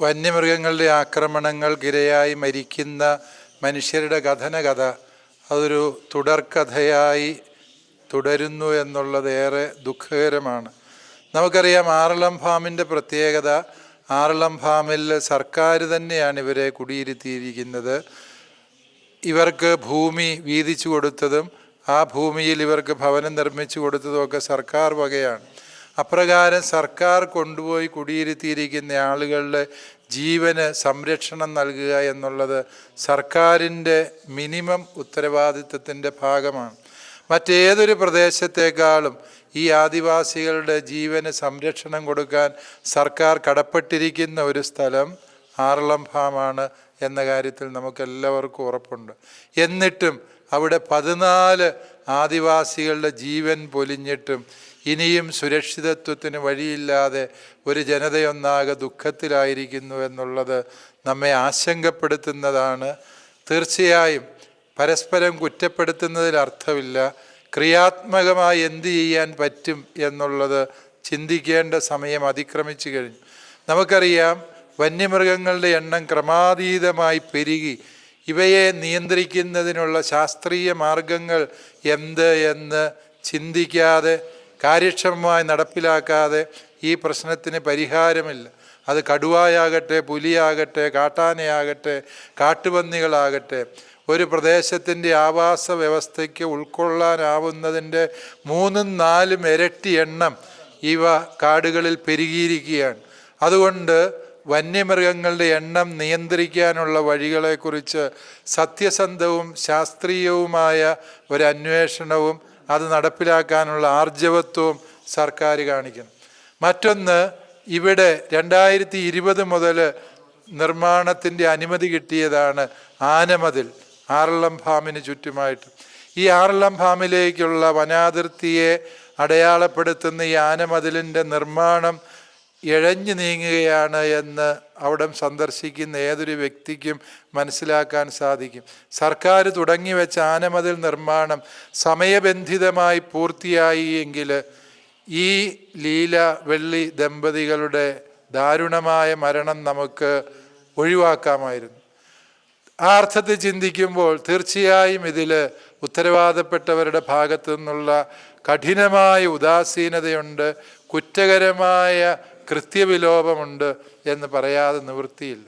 വന്യമൃഗങ്ങളുടെ ആക്രമണങ്ങൾക്കിരയായി മരിക്കുന്ന മനുഷ്യരുടെ കഥന കഥ അതൊരു തുടർക്കഥയായി തുടരുന്നു എന്നുള്ളത് ഏറെ ദുഃഖകരമാണ്. നമുക്കറിയാം ആറളം ഫാമിന്റെ പ്രത്യേകത. ആറളം ഫാമിൽ സർക്കാർ തന്നെയാണ് ഇവരെ കുടിയിരുത്തിയിരിക്കുന്നത്. ഇവർക്ക് ഭൂമി വീതിച്ചു കൊടുത്തതും ആ ഭൂമിയിൽ ഇവർക്ക് ഭവനം നിർമ്മിച്ചു കൊടുത്തതും ഒക്കെ സർക്കാർ വകയാണ്. അപ്രകാരം സർക്കാർ കൊണ്ടുപോയി കുടിയിരുത്തിയിരിക്കുന്ന ആളുകളുടെ ജീവന് സംരക്ഷണം നൽകുക എന്നുള്ളത് സർക്കാരിന്റെ മിനിമം ഉത്തരവാദിത്വത്തിന്റെ ഭാഗമാണ്. മറ്റേതൊരു പ്രദേശത്തേക്കാളും ഈ ആദിവാസികളുടെ ജീവന് സംരക്ഷണം കൊടുക്കാൻ സർക്കാർ കടപ്പെട്ടിരിക്കുന്ന ഒരു സ്ഥലം ആറളം ഫാമാണ് എന്ന കാര്യത്തിൽ നമുക്കെല്ലാവർക്കും ഉറപ്പുണ്ട്. എന്നിട്ടും അവിടെ പതിനാല് ആദിവാസികളുടെ ജീവൻ പൊലിഞ്ഞിട്ടും ഇനിയും സുരക്ഷിതത്വത്തിന് വഴിയില്ലാതെ ഒരു ജനതയൊന്നാകെ ദുഃഖത്തിലായിരിക്കുന്നു എന്നുള്ളത് നമ്മെ ആശങ്കപ്പെടുത്തുന്നതാണ്. തീർച്ചയായും പരസ്പരം കുറ്റപ്പെടുത്തുന്നതിൽ അർത്ഥമില്ല. ക്രിയാത്മകമായി എന്ത് ചെയ്യാൻ പറ്റും എന്നുള്ളത് ചിന്തിക്കേണ്ട സമയം അതിക്രമിച്ചു കഴിഞ്ഞു. നമുക്കറിയാം വന്യമൃഗങ്ങളുടെ എണ്ണം ക്രമാതീതമായി പെരുകി. ഇവയെ നിയന്ത്രിക്കുന്നതിനുള്ള ശാസ്ത്രീയ മാർഗങ്ങൾ എന്ത് എന്ന് ചിന്തിക്കാതെ കാര്യക്ഷമമായി നടപ്പിലാക്കാതെ ഈ പ്രശ്നത്തിന് പരിഹാരമില്ല. അത് കടുവായാകട്ടെ പുലിയാകട്ടെ കാട്ടാനയാകട്ടെ കാട്ടുപന്നികളാകട്ടെ. ഒരു പ്രദേശത്തിന്റെ ആവാസ വ്യവസ്ഥയ്ക്ക് ഉൾക്കൊള്ളാനാവുന്നതിന്റെ മൂന്നും നാലും ഇരട്ടി എണ്ണം ഇവ കാടുകളിൽ പെരുകിയിരിക്കുകയാണ്. അതുകൊണ്ട് വന്യമൃഗങ്ങളുടെ എണ്ണം നിയന്ത്രിക്കാനുള്ള വഴികളെക്കുറിച്ച് സത്യസന്ധവും ശാസ്ത്രീയവുമായ ഒരു അന്വേഷണവും അത് നടപ്പിലാക്കാനുള്ള ആർജവത്വവും സർക്കാർ കാണിക്കണം മറ്റൊന്ന് ഇവിടെ രണ്ടായിരത്തി ഇരുപത് മുതൽ നിർമ്മാണത്തിന്റെ അനുമതി കിട്ടിയതാണ് ആനമതിൽ ആറളം ഫാമിന് ചുറ്റുമായിട്ട്. ഈ ആറളം ഫാമിലേക്കുള്ള വനാതിർത്തിയെ അടയാളപ്പെടുത്തുന്ന ഈ ആനമതിലിന്റെ നിർമ്മാണം ഇഴഞ്ഞു നീങ്ങുകയാണ് എന്ന് അവിടം സന്ദർശിക്കുന്ന ഏതൊരു വ്യക്തിക്കും മനസ്സിലാക്കാൻ സാധിക്കും. സർക്കാർ തുടങ്ങി വെച്ച ആനമതിൽ നിർമ്മാണം സമയബന്ധിതമായി പൂർത്തിയായി എങ്കിൽ ഈ ലീല വെള്ളി ദമ്പതികളുടെ ദാരുണമായ മരണം നമുക്ക് ഒഴിവാക്കാമായിരുന്നു. ആ അർത്ഥത്തിൽ ചിന്തിക്കുമ്പോൾ തീർച്ചയായും ഇതിൽ ഉത്തരവാദപ്പെട്ടവരുടെ ഭാഗത്തു നിന്നുള്ള കഠിനമായ ഉദാസീനതയുണ്ട്. കുറ്റകരമായ കൃത്യവിലോപമുണ്ട് എന്ന് പറയാതെ നിവൃത്തിയില്ല.